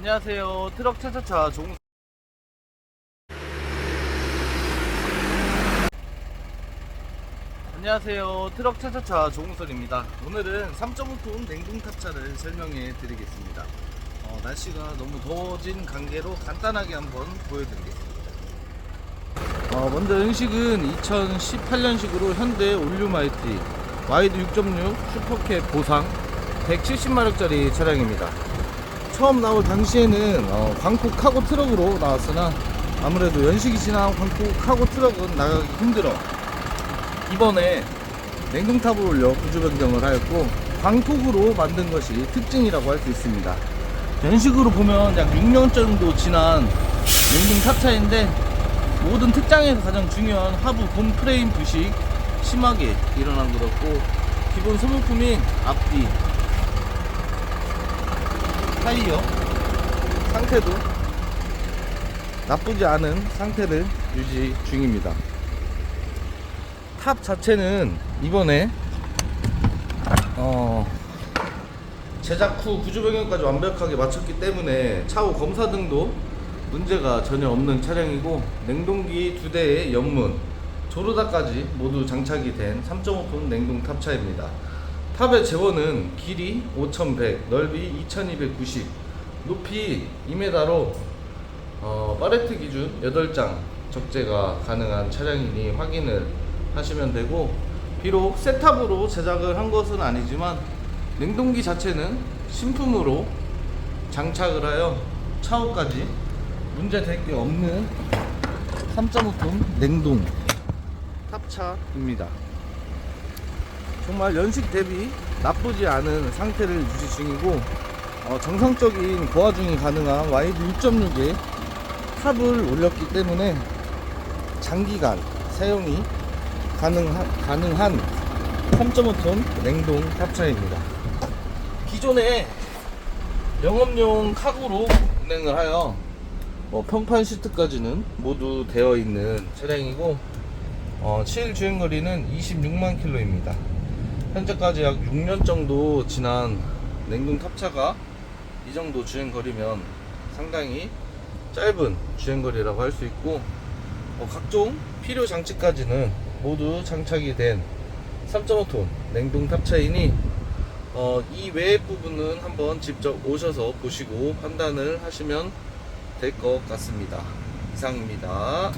안녕하세요. 트럭 차차차 종 안녕하세요. 트럭 차차차 조웅선입니다. 오늘은 3.5톤 냉동 탑차를 설명해 드리겠습니다. 어, 날씨가 너무 더워진 관계로 간단하게 한번 보여드리겠습니다. 어, 먼저 연식은 2018년식으로 현대 올류마이티 와이드 6.6 슈퍼캡 보상 170마력짜리 차량입니다. 처음 나올 당시에는 어, 광폭 카고 트럭으로 나왔으나 아무래도 연식이 지난 광폭 카고 트럭은 나가기 힘들어 이번에 냉동탑을 올려 구조 변경을 하였고 광폭으로 만든 것이 특징이라고 할 수 있습니다. 연식으로 보면 약 6년 정도 지난 냉동 탑차인데 모든 특장에서 가장 중요한 하부 본 프레임 부식 심하게 일어난 것 같고 기본 소모품인 앞뒤 타이어 상태도 나쁘지 않은 상태를 유지 중입니다. 탑 자체는 이번에 어 제작 후 구조 변경까지 완벽하게 마쳤기 때문에 차후 검사 등도 문제가 전혀 없는 차량이고 냉동기 두 대의 연문 조르다까지 모두 장착이 된 3.5톤 냉동 탑차입니다. 탑의 재원은 길이 5100, 넓이 2290, 높이 2m로 어, 파레트 기준 8장 적재가 가능한 차량이니 확인을 하시면 되고 비록 세탑으로 제작을 한 것은 아니지만 냉동기 자체는 신품으로 장착을 하여 차후까지 문제 될 게 없는 3.5톤 냉동 탑차입니다. 정말 연식 대비 나쁘지 않은 상태를 유지 중이고 어, 정상적인 고화중이 가능한 와이드 6.6에 탑을 올렸기 때문에 장기간 사용이 가능한, 가능한 3.5톤 냉동 탑차입니다. 기존에 영업용 카고로 운행을 하여 뭐 평판 시트까지는 모두 되어 있는 차량이고 어, 7 주행거리는 26만 킬로입니다. 현재까지 약 6년 정도 지난 냉동 탑차가 이 정도 주행거리면 상당히 짧은 주행거리라고 할 수 있고 어, 각종 필요 장치까지는 모두 장착이 된 3.5톤 냉동 탑차이니 어, 이 외의 부분은 한번 직접 오셔서 보시고 판단을 하시면 될 것 같습니다. 이상입니다.